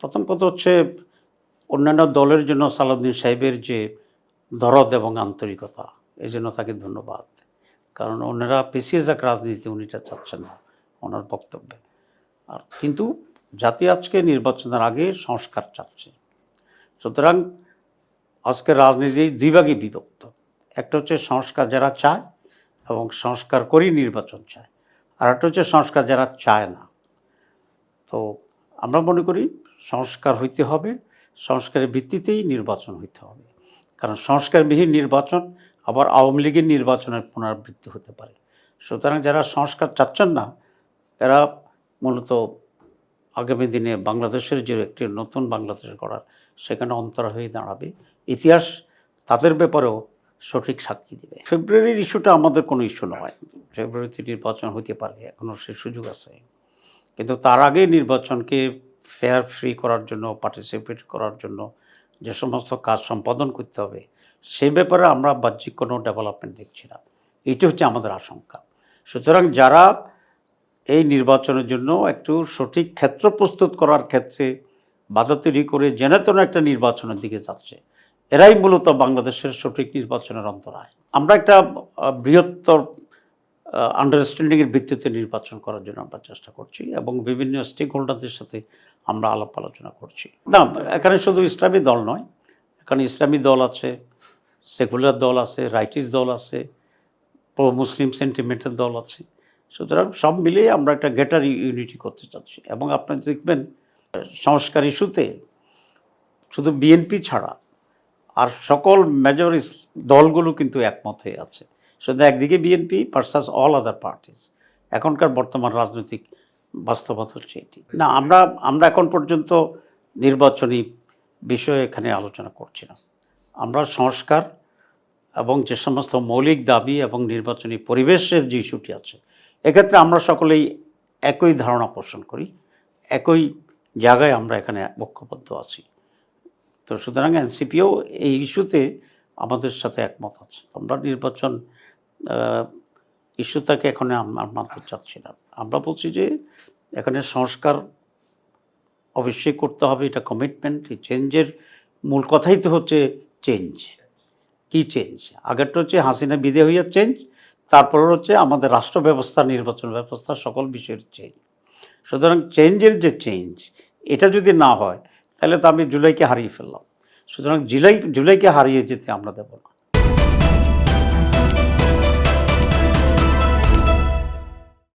প্রথম কথা হচ্ছে অন্যান্য দলের জন্য সালাউদ্দিন সাহেবের যে দরদ এবং আন্তরিকতা, এই জন্য তাকে ধন্যবাদ। কারণ ওনারা পেছিয়ে যাক রাজনীতি উনিটা চাচ্ছেন না, ওনার বক্তব্যে। আর কিন্তু জাতি আজকে নির্বাচনের আগে সংস্কার চাচ্ছে। সুতরাং আজকে রাজনীতি দুই ভাগে বিভক্ত। একটা হচ্ছে সংস্কার যারা চায় এবং সংস্কার করেই নির্বাচন চায়, আর একটা হচ্ছে সংস্কার যারা চায় না। তো আমরা মনে করি সংস্কার হইতে হবে, সংস্কারের ভিত্তিতেই নির্বাচন হইতে হবে। কারণ সংস্কারবিহীন নির্বাচন আবার আওয়ামী লীগের নির্বাচনের পুনরাবৃত্তি হতে পারে। সুতরাং যারা সংস্কার চাচ্ছেন না, এরা মূলত আগামী দিনে বাংলাদেশের যে একটি নতুন বাংলাদেশ গড়ার সেখানে অন্তরা হয়ে দাঁড়াবে। ইতিহাস তাদের ব্যাপারেও সঠিক সাক্ষী দেবে। ফেব্রুয়ারির ইস্যুটা আমাদের কোনো ইস্যু নয়। ফেব্রুয়ারিতে নির্বাচন হতে পারে, এখনও সে সুযোগ আছে। কিন্তু তার আগে নির্বাচনকে ফেয়ার ফ্রি করার জন্য পার্টিসিপেট করার জন্য যে সমস্ত কাজ সম্পাদন করতে হবে সে ব্যাপারে আমরা বাহ্যিক কোনো ডেভেলপমেন্ট দেখছি না। এটি হচ্ছে আমাদের আশঙ্কা। সুতরাং যারা এই নির্বাচনের জন্য একটু সঠিক ক্ষেত্র প্রস্তুত করার ক্ষেত্রে বাধা তৈরি করে জেনে তেন একটা নির্বাচনের দিকে যাচ্ছে, এরাই মূলত বাংলাদেশের সঠিক নির্বাচনের অন্তরায়। আমরা একটা বৃহত্তর আন্ডারস্ট্যান্ডিংয়ের ভিত্তিতে নির্বাচন করার জন্য আমরা চেষ্টা করছি এবং বিভিন্ন স্টেক হোল্ডারদের সাথে আমরা আলাপ আলোচনা করছি। না, এখানে শুধু ইসলামী দল নয়, এখানে ইসলামী দল আছে সেকুলার দল আছে রাইটিস দল আছে প্রো মুসলিম সেন্টিমেন্টের দল আছে। সুতরাং সব মিলিয়ে আমরা একটা গেটার ইউনিটি করতে চাচ্ছি এবং আপনারা দেখবেন, সংস্কার ইস্যুতে শুধু বিএনপি ছাড়া আর সকল মেজর দলগুলো কিন্তু একমত হয়ে আছে। শুধু একদিকে BNP versus all other parties এখনকার বর্তমান রাজনৈতিক বাস্তবতা হচ্ছে এটি। না, আমরা আমরা এখন পর্যন্ত নির্বাচনী বিষয়ে এখানে আলোচনা করছি না। আমরা সংস্কার এবং যে সমস্ত মৌলিক দাবি এবং নির্বাচনী পরিবেশের যে ইস্যুটি আছে, এক্ষেত্রে আমরা সকলেই একই ধারণা পোষণ করি, একই জায়গায় আমরা এখানে ঐক্যবদ্ধ আছি। তো সুতরাং এনসিপিও এই ইস্যুতে আমাদের সাথে একমত আছে। আমরা নির্বাচন ইস্যুটাকে এখন মানতে চাচ্ছি না। আমরা বলছি যে এখানে সংস্কার অবশ্যই করতে হবে, এটা কমিটমেন্ট এই চেঞ্জের মূল কথাই তো হচ্ছে চেঞ্জ কি চেঞ্জ আগেরটা হচ্ছে হাসিনা বিদে হইয়া চেঞ্জ তারপর হচ্ছে আমাদের রাষ্ট্র ব্যবস্থা, নির্বাচন ব্যবস্থা, সকল বিষয়ের চেঞ্জ সুতরাং চেঞ্জের যে চেঞ্জ এটা যদি না হয়, তাহলে তো আমি জুলাইকে হারিয়ে ফেললাম। সুতরাং জুলাই জুলাইকে হারিয়ে যেতে আমরা দেব না।